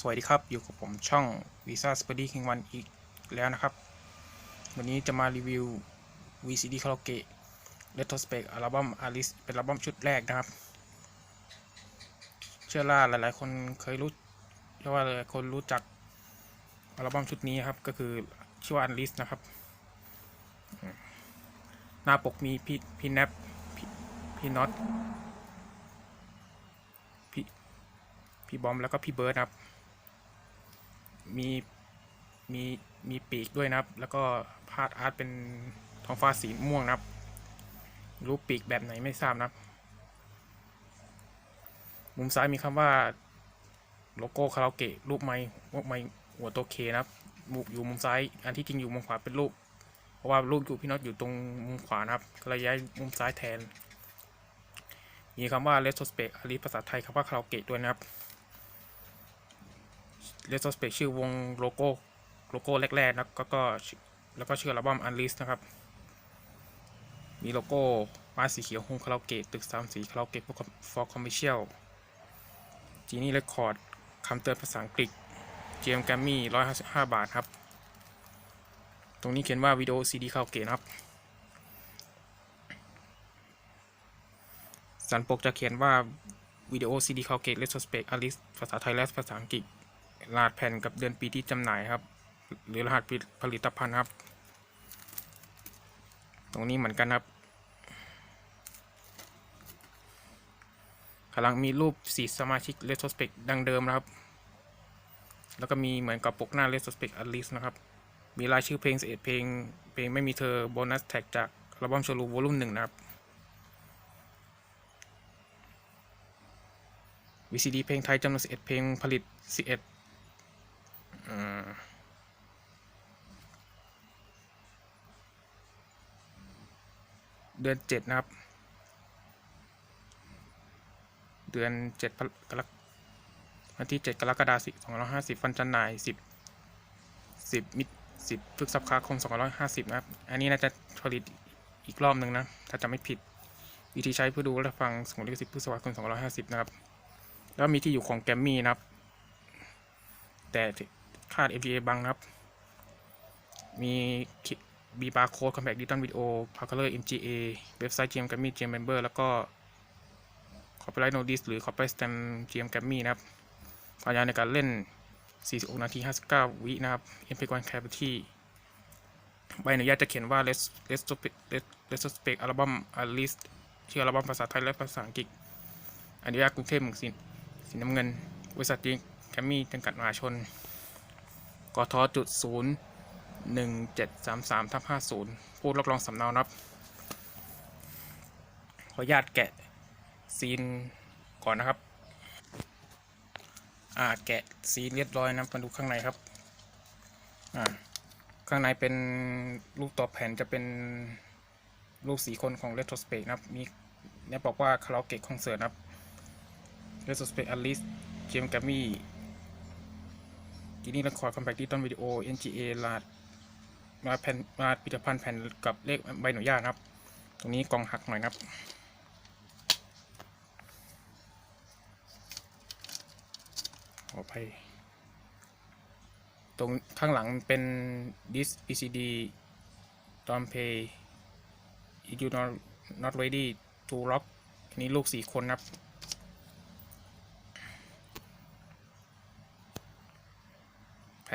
สวัสดีครับ อยู่กับผมช่อง Visa s p u d y King 1อีกแล้วนะครับ วันนี้จะมารีวิว VCD Karaoke Retrospect อัลบั้ม Alice เป็นอัลบั้มชุดแรกนะครับ เชื่อว่าหลายๆ คนเคยรู้เชื่อว่าหลายๆคนรู้จักอัลบั้มชุดนี้ครับ ก็คือชื่อว่า Alice นะครับ หน้าปกมีพี่พี่แนปพี่พี่น็อตพี่พี่บอมแล้วก็พี่เบิร์ดนะครับ มีมีมีปีกด้วยนะครับ แล้วก็พาดอาร์ตเป็นท้องฟ้าสีม่วงนะครับ รูปปีกแบบไหนไม่ทราบนะครับ มุมซ้ายมีคำว่าโลโก้คาราโอเกะรูปไม้รูปไม้หัวตัวเคนะครับมุมอยู่มุมซ้าย อันที่จริงอยู่มุมขวาเป็นรูป เพราะว่ารูปอยู่พี่น็อตอยู่ตรงมุมขวานะครับก็เลยย้ายมุมซ้ายแทน มีคำว่า retrospect อันนี้ภาษาไทยคำว่าคาราโอเกะด้วยนะครับ เรโซสเปกชื่อวงโลโก้โลโก้แรกๆนะก็ก็แล้วก็ชื่ออัลบั้ม Unleash นะครับ มีโลโก้ป้ายสีเขียวโฮมคาราโอเกะตึกสามสีคาราโอเกะ for commercial จีนี่เรคคอร์ดคำเตือนภาษาอังกฤษ GM g r a m m y 155 บาทครับ ตรงนี้เขียนว่าวิดีโอซีดีคาราโอเกะนะครับ สันปกจะเขียนว่าวิดีโอซีดีคาราโอเกะ Retrospect Alice ภาษาไทยและภาษาอังกฤษ รหัสแผ่นกับเดือนปีที่จำหน่ายครับ หรือรหัสผลิตภัณฑ์ครับ ตรงนี้เหมือนกันครับกำลังมีรูปสีสมาชิก Retrospect ดังเดิมนะครับ แล้วก็มีเหมือนกับปกหน้า Retrospect a l i s t นะครับ มีรายชื่อเพลง11เพลง เพลงไม่มีเธอโบนัสแท็กจากอัลบั้มโชลูวอลุ่มหนึ่งนะครับ VCD เพลงไทยจำนวน11 เพลงผลิต 11 อ่าเดือนเจ็ดนะครับ เดือนเจ็ดกรกวันที่เจ็ดกรกฎาคมสองร้อยห้าสิบฟันจำหน่ายสิบสิบมิสิบพฤษภาคมสองร้อยห้าสิบนะครับ อันนี้น่าจะผลิตอีกรอบหนึ่งนะ ถ้าจะไม่ผิด วิธีใช้เพื่อดูและฟังสงลิขสิทธิ์พฤษภาคมสองร้อยห้าสิบนะครับ แล้วมีที่อยู่ของแกมมี่นะครับ แต่ ค่า FTA บังครับ มีบีบาร์โค้ดคอมแพคดิจิตอลวิดีโอพาร์คเลอร์ MGA เว็บไซต์ GM Grammy GM Member แล้วก็ Copyright Notice หรือ Copyright Stamp GM Grammy นะครับความยาวในการเล่น 46 นาที 59 วินะครับ MP1 Capacity ใบอนุญาตจะเขียนว่า Let's Let's Let's Spec Album a List ชื่ออัลบั้มภาษาไทยและภาษาอังกฤษอนุญาตกรุงเทพเมืองสินสีน้ำเงินบริษัทจีแกมมี่จำกัดมหาชน กทจุดศูนย์หนึ่งเจ็ดสามสามทับห้าศูนย์ผู้รับรองสำเนานับ ขออนุญาตแกะซีนก่อนนะครับ อ่าแกะซีนเรียบร้อยนะมาดูข้างในครับ อ่าข้างในเป็นรูปต่อแผ่นจะเป็นรูปสีคนของ Retrospect นะครับ มีเนี่ยบอกว่าคาราโอเกะคอนเสิร์ตนะครับ Retrospect Alice James Grammy ทีนี้เราขอคอมแพคดิจิตอลวิดีโอ NGA ลาดมาแผ่นมาผลิตภัณฑ์แผ่นกับเลขใบอนุญาตนะครับ ตรงนี้กล่องหักหน่อยครับขอไป ตรงข้างหลังเป็น disk ECD don't pay if you not not ready to lock อันนี้ลูกสี่คนครับ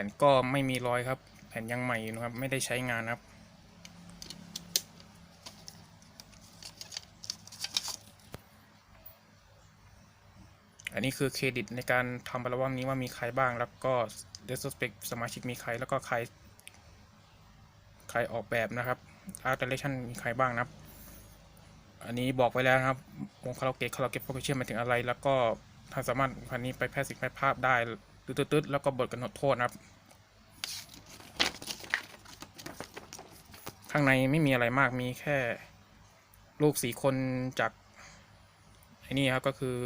ผ่นก็ไม่มีรอยครับ แผ่นยังใหม่อยู่นะครับ ไม่ได้ใช้งานครับอันนี้คือเครดิตในการทำอัลบั้มนี้ว่ามีใครบ้าง แล้วก็ retrospect สมาชิกมีใคร แล้วก็ใคร ใครออกแบบนะครับ art direction มีใครบ้างนะครับ อันนี้บอกไว้แล้วครับ วงคาราโอเกะคาราโอเกะโปรเกชั่นหมายถึงอะไร แล้วก็ท่านสามารถพันนี้ไปแพร่สิ่งแพร่ภาพได้ ตืดๆแล้วก็บทกำหนดโทษนะครับ ข้างในไม่มีอะไรมากมีแค่ลูกสีคนจากไอ้นี่ครับก็คือ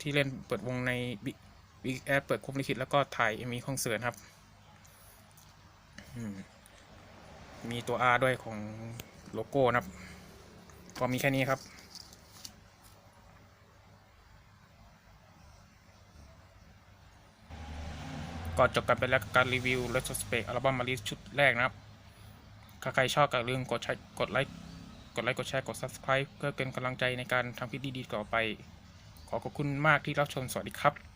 ที่เล่นเปิดวงในบิ๊กแอดเปิดคุมลิขิตแล้วก็ถ่ายมีคอนเสิร์ตครับมมีตัว R ด้วยของโลโก้นะครับ ก็มีแค่นี้ครับ ก่อนจบกันไปแล้วการรีวิว Retrospect อัลบั้มมาลิสชุดแรกนะครับ ใครชอบก็ลืมกดใช้กดไลค์กดไลค์กดแชร์กด Subscribe เพื่อเป็นกำลังใจในการทำคลิปดีๆต่อไป ขอขอบคุณมากที่รับชมสวัสดีครับ